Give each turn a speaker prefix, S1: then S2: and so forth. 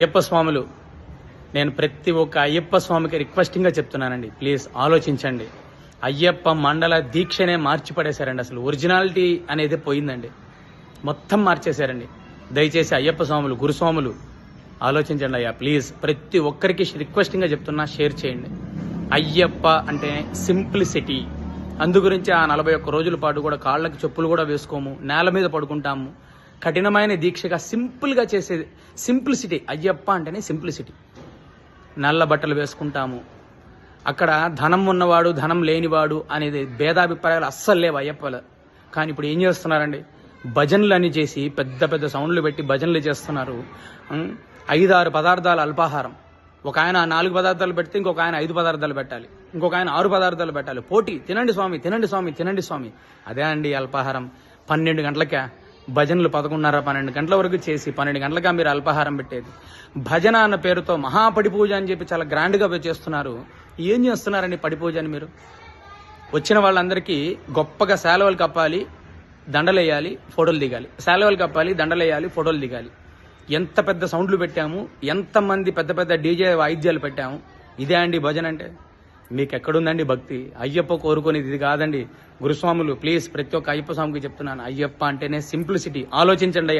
S1: అయ్యప్ప స్వాములు నేను ప్రతి ఒక్క అయ్యప్ప స్వామికి రిక్వెస్టింగ్గా చెప్తున్నానండి. ప్లీజ్ ఆలోచించండి. అయ్యప్ప మండల దీక్షనే మార్చి పడేశారండి అసలు ఒరిజినాలిటీ అనేది పోయిందండి. మొత్తం మార్చేశారండి. దయచేసి అయ్యప్ప స్వాములు గురుస్వాములు ఆలోచించండి అయ్యా. ప్లీజ్ ప్రతి ఒక్కరికి రిక్వెస్టింగ్గా చెప్తున్నా షేర్ చేయండి. అయ్యప్ప అంటే సింప్లిసిటీ అందు గురించి ఆ నలభై ఒక్క రోజుల పాటు కూడా కాళ్ళకి చెప్పులు కూడా వేసుకోము నేల మీద పడుకుంటాము. కఠినమైన దీక్షగా సింపుల్గా చేసేది సింప్లిసిటీ అయ్యప్ప అంటేనే సింప్లిసిటీ. నల్ల బట్టలు వేసుకుంటాము. అక్కడ ధనం ఉన్నవాడు ధనం లేనివాడు అనేది భేదాభిప్రాయాలు అస్సలు లేవు అయ్యప్పలు. కానీ ఇప్పుడు ఏం చేస్తున్నారండి? భజనలు అని చేసి పెద్ద పెద్ద సౌండ్లు పెట్టి భజనలు చేస్తున్నారు. ఐదారు పదార్థాల అల్పాహారం. ఒక ఆయన నాలుగు పదార్థాలు పెడితే ఇంకొక ఆయన ఐదు పదార్థాలు పెట్టాలి. ఇంకొక ఆయన ఆరు పదార్థాలు పెట్టాలి. పోటీ తినండి స్వామి తినండి స్వామి తినండి స్వామి. అదే అండి అల్పాహారం. పన్నెండు గంటలకే భజనలు పదకొండున్నర పన్నెండు గంటల వరకు చేసి పన్నెండు గంటలగా మీరు అల్పాహారం పెట్టేది. భజన అన్న పేరుతో మహాపడి పూజ అని చెప్పి చాలా గ్రాండ్గా చేస్తున్నారు. ఏం చేస్తున్నారండి పడి పూజ అని మీరు? వచ్చిన వాళ్ళందరికీ గొప్పగా శాలువలు కప్పాలి దండలు వేయాలి ఫోటోలు దిగాలి. శాలువలు కప్పాలి దండలు వేయాలి ఫోటోలు దిగాలి. ఎంత పెద్ద సౌండ్లు పెట్టాము ఎంతమంది పెద్ద పెద్ద డీజే వాయిద్యాలు పెట్టాము. ఇదే అండి భజన అంటే? మీకు ఎక్కడుందండి భక్తి? అయ్యప్ప కోరుకునేది ఇది కాదండి. గురుస్వాములు ప్లీజ్ ప్రతి ఒక్క అయ్యప్ప స్వామికి చెప్తున్నాను. అయ్యప్ప అంటేనే సింప్లిసిటీ ఆలోచించండి